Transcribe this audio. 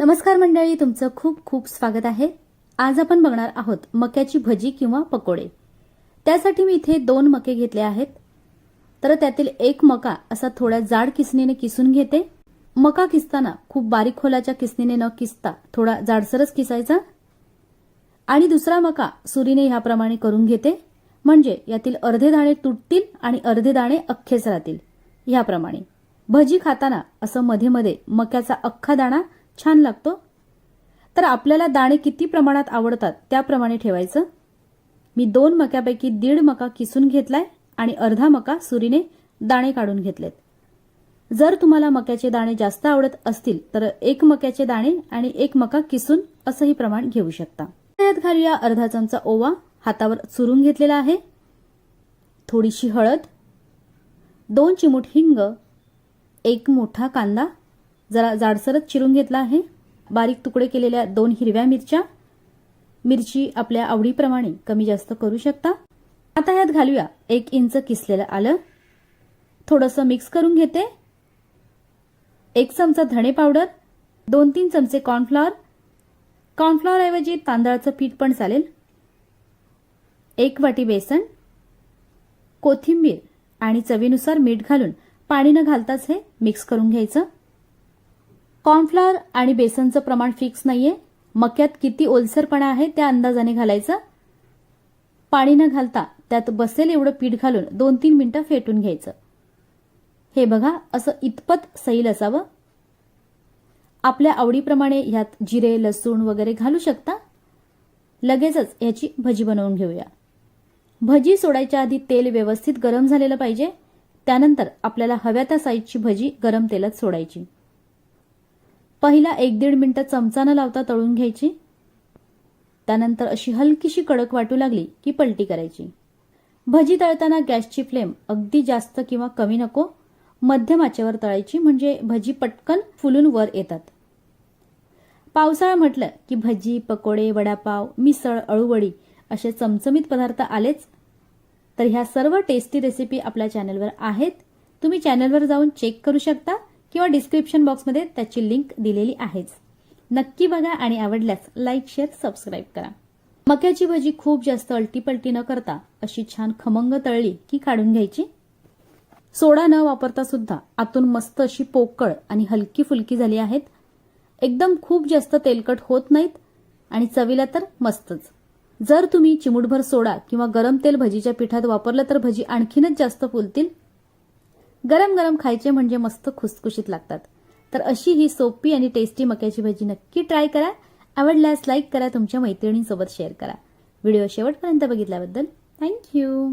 नमस्कार मंडळी तुमचं खूप खूप स्वागत आहे. आज आपण बघणार आहोत मक्याची भजी किंवा पकोडे. त्यासाठी मी इथे दोन मके घेतले आहेत. तर त्यातील एक मका असा थोड्या जाड किसणीने किसून घेते. मका किसताना खूप बारीक खोलाच्या किसणीने न किसता थोडा जाडसरच किसायचा. आणि दुसरा मका सुरीने ह्याप्रमाणे करून घेते. म्हणजे यातील अर्धे दाणे तुटतील आणि अर्धे दाणे अख्खेच राहतील ह्याप्रमाणे. भजी खाताना असं मध्ये मध्ये मक्याचा अख्खा दाणा छान लागतो. तर आपल्याला दाणे किती प्रमाणात आवडतात त्याप्रमाणे ठेवायचं. मी दोन मक्यापैकी दीड मका किसून घेतलाय आणि अर्धा मका सुरीने दाणे काढून घेतलेत. जर तुम्हाला मक्याचे दाणे जास्त आवडत असतील तर एक मक्याचे दाणे आणि एक मका किसून असंही प्रमाण घेऊ शकता. त्यात घालूया अर्धा चमचा ओवा हातावर चुरून घेतलेला आहे. थोडीशी हळद दोन चिमूट हिंग एक मोठा कांदा जरा जाडसरच चिरून घेतला आहे. बारीक तुकडे केलेल्या दोन हिरव्या मिरच्या. मिरची आपल्या आवडीप्रमाणे कमी जास्त करू शकता. आता यात घालूया एक इंच किसलेलं आलं. थोडंसं मिक्स करून घेते. एक चमचा धणे पावडर. दोन तीन चमचे कॉर्नफ्लॉवर. कॉर्नफ्लॉवरऐवजी तांदळाचं पीठ पण चालेल. एक वाटी बेसन. कोथिंबीर आणि चवीनुसार मीठ घालून पाणी न घालताच हे मिक्स करून घ्यायचं. कॉर्नफ्लॉवर आणि बेसनचं प्रमाण फिक्स नाहीये. मक्यात किती ओलसरपणा आहे त्या अंदाजाने घालायचं. पाणी न घालता त्यात बसेल एवढं पीठ घालून दोन तीन मिनिटं फेटून घ्यायचं. हे बघा असं इतपत सैल असावं. आपल्या आवडीप्रमाणे ह्यात जिरे लसूण वगैरे घालू शकता. लगेचच ह्याची भजी बनवून घेऊया. भजी सोडायच्या आधी तेल व्यवस्थित गरम झालेलं पाहिजे. त्यानंतर आपल्याला हव्या त्या साईजची भजी गरम तेलात सोडायची. पहिला एक दीड मिनिटं चमचा न लावता तळून घ्यायची. त्यानंतर अशी हलकीशी कडक वाटू लागली की पलटी करायची. भजी तळताना गॅसची फ्लेम अगदी जास्त किंवा कमी नको. मध्यम आचेवर तळायची म्हणजे भजी पटकन फुलून वर येतात. पावसाळा म्हटलं की भजी पकोडे वडापाव मिसळ अळूवडी असे चमचमीत पदार्थ आलेच. तर ह्या सर्व टेस्टी रेसिपी आपल्या चॅनलवर आहेत. तुम्ही चॅनलवर जाऊन चेक करू शकता. किंवा डिस्क्रिप्शन बॉक्समध्ये त्याची लिंक दिलेली आहेच. नक्की बघा आणि आवडल्यास लाईक शेअर सबस्क्राईब करा. मक्याची भजी खूप जास्त अलटीपलटी न करता अशी छान खमंग तळली की काढून घ्यायची. सोडा न वापरता सुद्धा आतून मस्त अशी पोकळ आणि हलकी फुलकी झाली आहेत. एकदम खूप जास्त तेलकट होत नाहीत आणि चवीला तर मस्तच. जर तुम्ही चिमुटभर सोडा किंवा गरम तेल भजीच्या पिठात वापरलं तर भजी आणखीनच जास्त फुलतील. गरम गरम खायचे म्हणजे मस्त खुसखुशीत लागतात. तर अशी ही सोपी आणि टेस्टी मक्याची भजी नक्की ट्राय करा. आवडल्यास लाईक करा तुमच्या मैत्रिणींसोबत शेअर करा. व्हिडिओ शेवटपर्यंत बघितल्याबद्दल थँक्यू